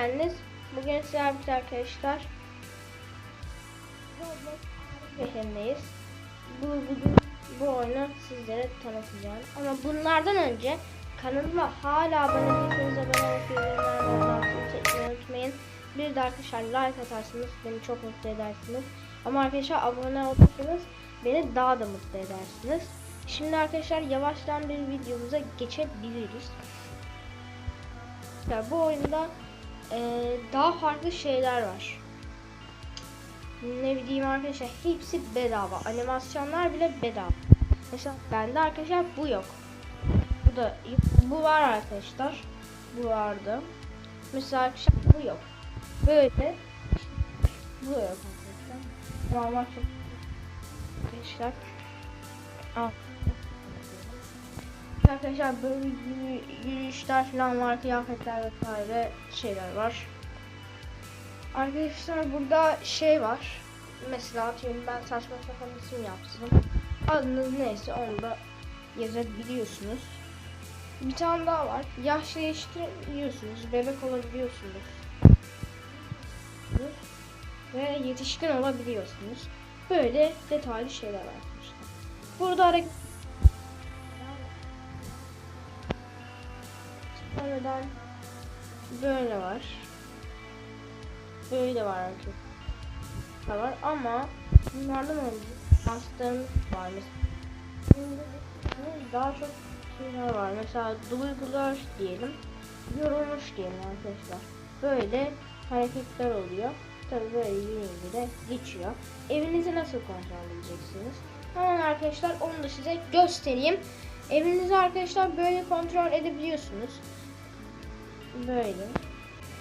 geldiniz. Bugün sizlerle birlikte arkadaşlar şehrindeyiz. Bu bugün bu oyunu sizlere tanıtacağım. Ama bunlardan önce kanalıma hala abone değilseniz abone olup çekmeyi unutmayın. Bir de arkadaşlar like atarsanız beni çok mutlu edersiniz. Ama arkadaşlar abone olursanız beni daha da mutlu edersiniz. Şimdi arkadaşlar yavaştan bir videomuza geçebiliriz. Ya bu oyunda eee, daha farklı şeyler var. Ne bileyim arkadaşlar hepsi bedava. Animasyonlar bile bedava. Mesela bende arkadaşlar bu yok. Bu da bu var arkadaşlar. Bu vardı. Mesela arkadaşlar bu yok. Böyle bu yok arkadaşlar. Normal çok arkadaşlar. Al. Arkadaşlar böyle yürü- yürüyüşler falan var, kıyafetler vesaire şeyler var. Arkadaşlar burada şey var. Mesela atıyorum ben saçma sapan isim yaptım. Adınız neyse onu da yazabiliyorsunuz. Bir tane daha var. Yaş değiştirebiliyorsunuz. Bebek olabiliyorsunuz. Ve yetişkin olabiliyorsunuz. Böyle detaylı şeyler var arkadaşlar. Burada hareket Sonradan böyle var. Böyle var arkadaşlar. var ama bunlardan önce hastalarımız var mesela. Daha çok şeyler var. Mesela duygular diyelim. Yorulmuş diyelim arkadaşlar. Böyle hareketler oluyor. Tabii böyle yürüyünce de geçiyor. Evinizi nasıl kontrol edeceksiniz? Hemen arkadaşlar onu da size göstereyim. Evinizi arkadaşlar böyle kontrol edebiliyorsunuz. Böyle.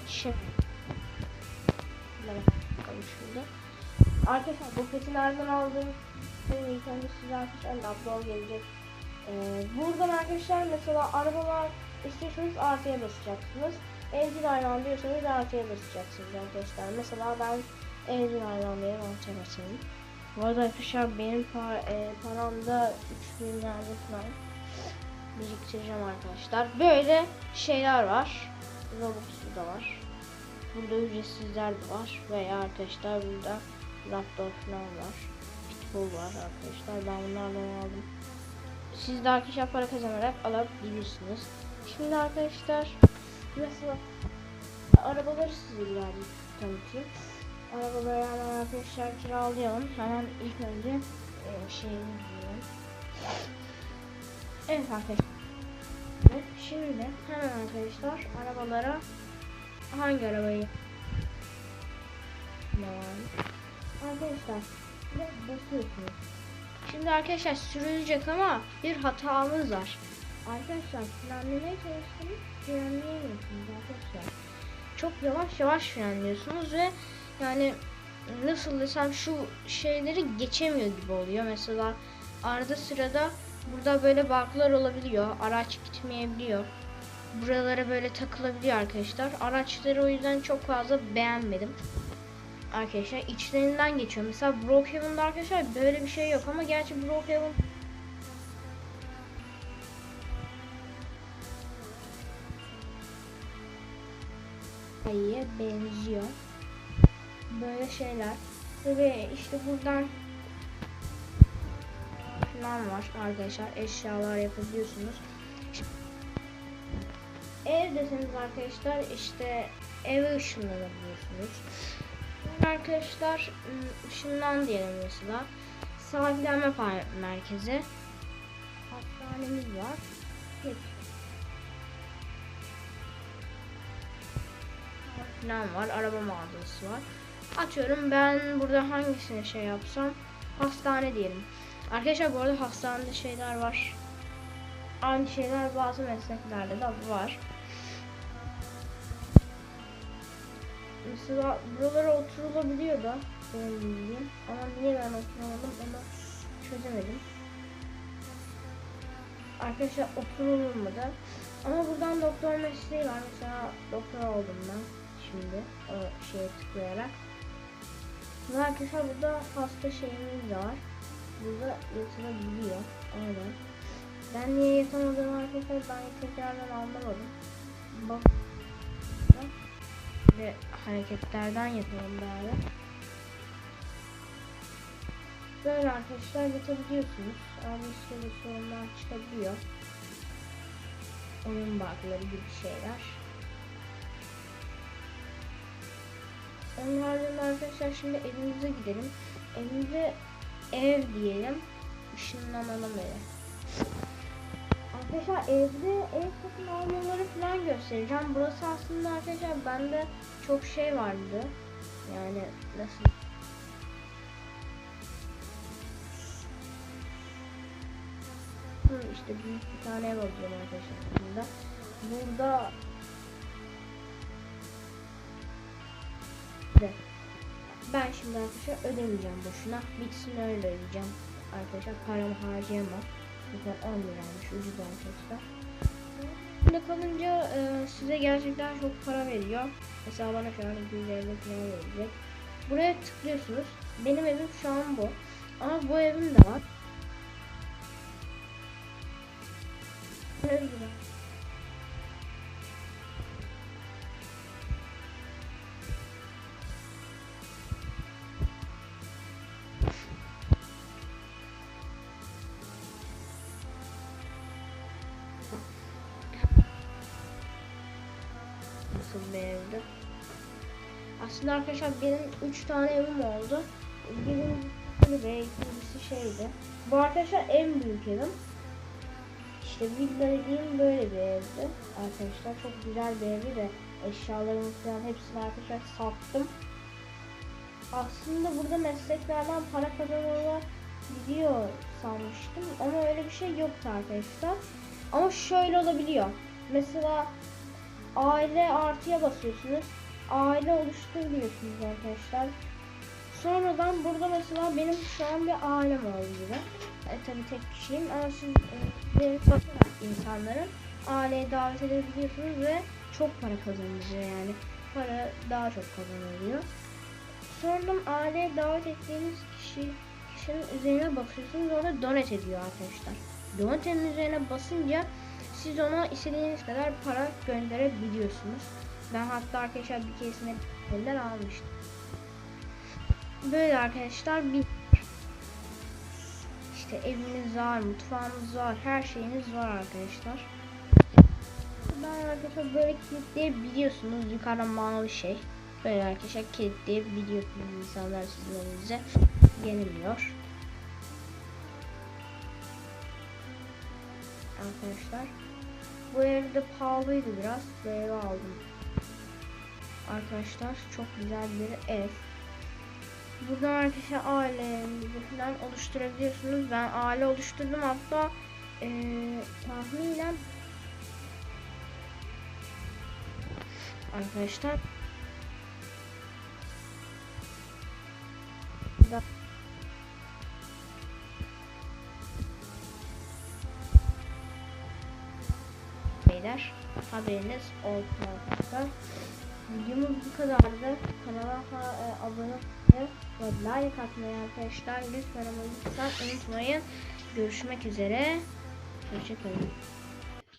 Şimdi. Bakalım şurada. Arkadaşlar bu peti nereden aldım? Şimdi ilk önce size arkadaşlar laptop gelecek. Ee, buradan arkadaşlar mesela arabalar istiyorsanız artıya basacaksınız. Engine ayran diyorsanız artıya basacaksınız arkadaşlar. Mesela ben engine ayran diye artıya basayım. Bu arada arkadaşlar benim par e, paramda 3000 lira biriktireceğim arkadaşlar. Böyle şeyler var. Robux'u da var. Burada ücretsizler de var. Veya arkadaşlar burada laptop falan var. Pitbull var arkadaşlar. Ben bunlardan aldım. Siz de arkadaşlar para kazanarak alabilirsiniz. Şimdi arkadaşlar mesela arabaları size birazcık tanıtayım. Arabaları hemen arkadaşlar kiralayalım. Hemen ilk önce e, şeyini diyelim. Evet arkadaşlar. Evet, Şimdi hemen arkadaşlar arabalara hangi arabayı var? Arkadaşlar basıyorsunuz. Şimdi arkadaşlar sürülecek ama bir hatamız var. Arkadaşlar frenlemeye çalıştınız frenleyemiyorsunuz arkadaşlar. Çok yavaş yavaş frenliyorsunuz ve yani nasıl desem şu şeyleri geçemiyor gibi oluyor. Mesela arada sırada burada böyle baklar olabiliyor. Araç gitmeyebiliyor. Buralara böyle takılabiliyor arkadaşlar. Araçları o yüzden çok fazla beğenmedim. Arkadaşlar içlerinden geçiyor. Mesela Brookhaven'da arkadaşlar böyle bir şey yok ama gerçi Brookhaven benziyor. Böyle şeyler. Ve işte buradan falan var arkadaşlar. Eşyalar yapabiliyorsunuz. Evdesiniz arkadaşlar işte eve ışınlanabiliyorsunuz. Arkadaşlar ışınlan diyelim mesela. Sahillenme par- merkezi. Hastanemiz var. Falan var. Araba mağazası var. Atıyorum ben burada hangisini şey yapsam hastane diyelim. Arkadaşlar bu arada hastanede şeyler var. Aynı şeyler bazı mesleklerde de var. Mesela buralara oturulabiliyor da benim bildiğim. Ama niye ben oturamadım onu çözemedim. Arkadaşlar oturulmadı. Ama buradan doktor mesleği var. Mesela doktor oldum ben şimdi o şeye tıklayarak. Arkadaşlar burada hasta şeyimiz var. Burada yatılabiliyor. Aynen. Ben niye yatamadığımı arkadaşlar ben tekrardan anlamadım. Bak. Şöyle hareketlerden yapalım bari. Böyle arkadaşlar yapabiliyorsunuz. Ama işte sorunlar çıkabiliyor. Oyun bug'ları gibi şeyler. Onun haricinde arkadaşlar şimdi evimize gidelim. Evimize ev diyelim. Işınlanalım eve. Arkadaşlar evde ev satın almaları falan göstereceğim. Burası aslında arkadaşlar bende çok şey vardı. Yani nasıl işte büyük bir tane ev alacağım arkadaşlar burada. Burada de. Ben şimdi arkadaşlar ödemeyeceğim boşuna. Bitsin öyle ödeyeceğim. Arkadaşlar paramı harcayamam. Zaten 10 liraymış ucuz arkadaşlar. Burada kalınca e, size gerçekten çok para veriyor. Mesela bana şu an 250 falan verecek. Buraya tıklıyorsunuz. Benim evim şu an bu. Ama bu evim de var. Böyle Nasıl bir evdi? Aslında arkadaşlar benim 3 tane evim oldu. Birincisi ve ikincisi şeydi. Bu arkadaşlar en büyük evim. İşte villa dediğim böyle bir evdi. Arkadaşlar çok güzel bir evdi de eşyalarımı falan hepsini arkadaşlar sattım. Aslında burada mesleklerden para kazanılabiliyor sanmıştım ama öyle bir şey yoktu arkadaşlar. Ama şöyle olabiliyor. Mesela aile artıya basıyorsunuz. Aile oluşturuyorsunuz arkadaşlar. Sonradan burada mesela benim şu an bir ailem oldu gibi. E, tabii tek kişiyim ama siz e, bakarak insanların aileye davet edebiliyorsunuz ve çok para kazanılıyor yani. Para daha çok kazanılıyor. Sonradan aileye davet ettiğiniz kişi kişinin üzerine basıyorsunuz ona donate ediyor arkadaşlar. Donate'nin üzerine basınca siz ona istediğiniz kadar para gönderebiliyorsunuz. Ben hatta arkadaşlar bir keresinde eller almıştım. Böyle arkadaşlar bir işte eviniz var, mutfağınız var, her şeyiniz var arkadaşlar. Ben arkadaşlar böyle kilitleyebiliyorsunuz. Yukarıda mavi şey. Böyle arkadaşlar kilitleyebiliyorsunuz insanlar sizin evinize gelmiyor. Arkadaşlar. Bu evde pahalıydı biraz. Bu evi aldım. Arkadaşlar çok güzel bir ev. Buradan arkadaşlar ailenizi falan oluşturabiliyorsunuz. Ben aile oluşturdum hatta ee, tahminen arkadaşlar beyler haberiniz olsun arkadaşlar. Videomuz bu kadardı. Kanala e, abone olmayı ve like atmayı arkadaşlar lütfen ama lütfen unutmayın. Görüşmek üzere. Hoşçakalın.